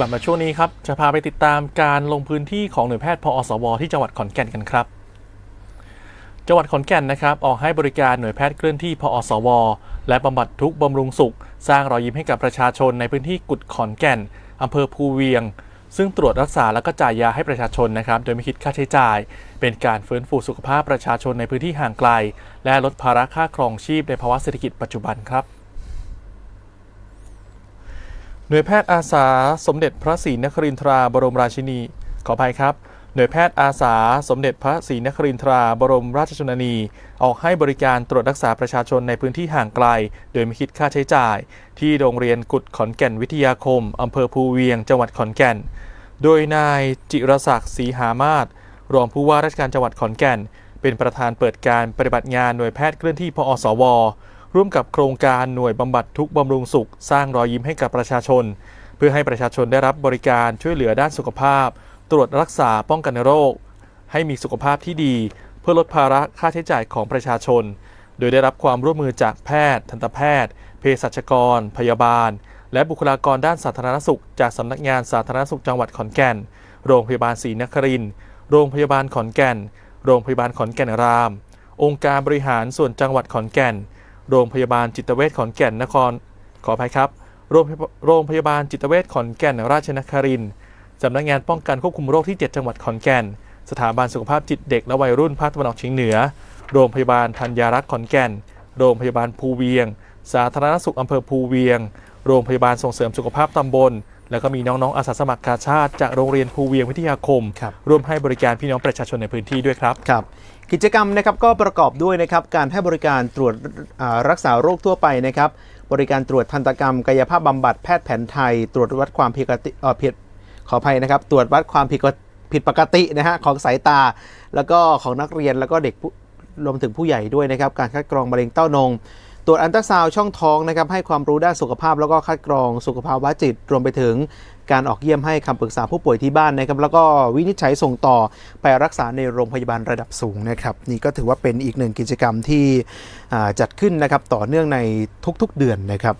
กลับมาช่วงนี้ครับจะพาไปติดตามการลงพื้นที่ของหน่วยแพทย์พอสว ที่จังหวัดขอนแก่นกันครับ จังหวัดขอนแก่นนะครับ ออกให้บริการหน่วยแพทย์เคลื่อนที่พอสว และบำบัดทุกบำรุงสุข สร้างรอยยิ้มให้กับประชาชนในพื้นที่กุดขอนแก่นอำเภอภูเวียง ซึ่งตรวจรักษาและก็จ่ายยาให้ประชาชนนะครับ โดยไม่คิดค่าใช้จ่าย เป็นการฟื้นฟูสุขภาพประชาชนในพื้นที่ห่างไกล และลดภาระค่าครองชีพในภาวะเศรษฐกิจปัจจุบันครับ หน่วยแพทย์อาสาสมเด็จพระศรีนครินทราบรมราชินี ขออภัยครับ หน่วยแพทย์อาสาสมเด็จพระศรีนครินทราบรมราชชนนี ออกให้บริการตรวจรักษาประชาชนในพื้นที่ห่างไกล โดยไม่คิดค่าใช้จ่าย ที่โรงเรียนกุดขอนแก่นวิทยาคม อำเภอภูเวียง จังหวัดขอนแก่น โดยนายจิรศักดิ์ศรีหามาศรองผู้ว่าราชการจังหวัดขอนแก่น เป็นประธานเปิดการปฏิบัติงานหน่วยแพทย์เคลื่อนที่พอสว ร่วมกับโครงการหน่วยบำบัดทุกบำรุงสุข สร้างรอยยิ้มให้กับประชาชน เพื่อให้ประชาชนได้รับบริการช่วยเหลือด้านสุขภาพ ตรวจรักษาป้องกันโรค ให้มีสุขภาพที่ดี เพื่อลดภาระค่าใช้จ่ายของประชาชน โดยได้รับความร่วมมือจากแพทย์ ทันตแพทย์ เภสัชกร พยาบาล และบุคลากรด้านสาธารณสุข จากสำนักงานสาธารณสุขจังหวัดขอนแก่น โรงพยาบาลศรีนครินทร์โรงพยาบาลขอนแก่น โรงพยาบาลขอนแก่นราม องค์การบริหารส่วนจังหวัดขอนแก่น โรงพยาบาลจิตเวชขอนแก่นนคร ขออภัยครับ โรงพยาโรงพยาบาลจิตเวชขอนแก่นราชนครินสำนักงานป้องกันควบคุมโรคที่ 7 จังหวัดขอนแก่น สถาบันสุขภาพจิตเด็กและวัยรุ่นภาคตะวันออกเฉียงเหนือ โรงพยาบาลธัญญารักษ์ขอนแก่น โรงพยาบาลภูเวียง สาธารณสุขอำเภอภูเวียง โรงพยาบาลส่งเสริมสุขภาพตำบล แล้วก็มีน้องๆอาสาสมัครกาชาติจากโรงเรียนภูเวียงวิทยาคมครับร่วมให้บริการพี่น้องประชาชนในพื้นที่ด้วยครับครับ กิจกรรมนะครับก็ประกอบด้วยนะครับการให้บริการตรวจอ่ารักษาโรคทั่วไปนะครับ บริการตรวจทันตกรรม กายภาพบำบัดแพทย์แผนไทย ตรวจวัดความผิดปกติเอ่อผิดขออภัยนะครับ ตรวจวัดความผิดปกผิดปกตินะฮะของสายตา แล้วก็ของนักเรียนแล้วก็เด็กผู้รวมถึงผู้ใหญ่ด้วยนะครับ การคัดกรองมะเร็งเต้านม ตรวจอันตราซาวช่องท้องนะครับให้ความรู้ด้านสุขภาพแล้วก็คัดกรองสุขภาวะจิต รวมไปถึงการออกเยี่ยมให้คำปรึกษาผู้ป่วยที่บ้านนะครับแล้วก็วินิจฉัยส่งต่อไปรักษาในโรงพยาบาลระดับสูงนะครับนี่ก็ถือว่าเป็นอีกหนึ่งกิจกรรมที่จัดขึ้นนะครับต่อเนื่องในทุกๆเดือนนะครับ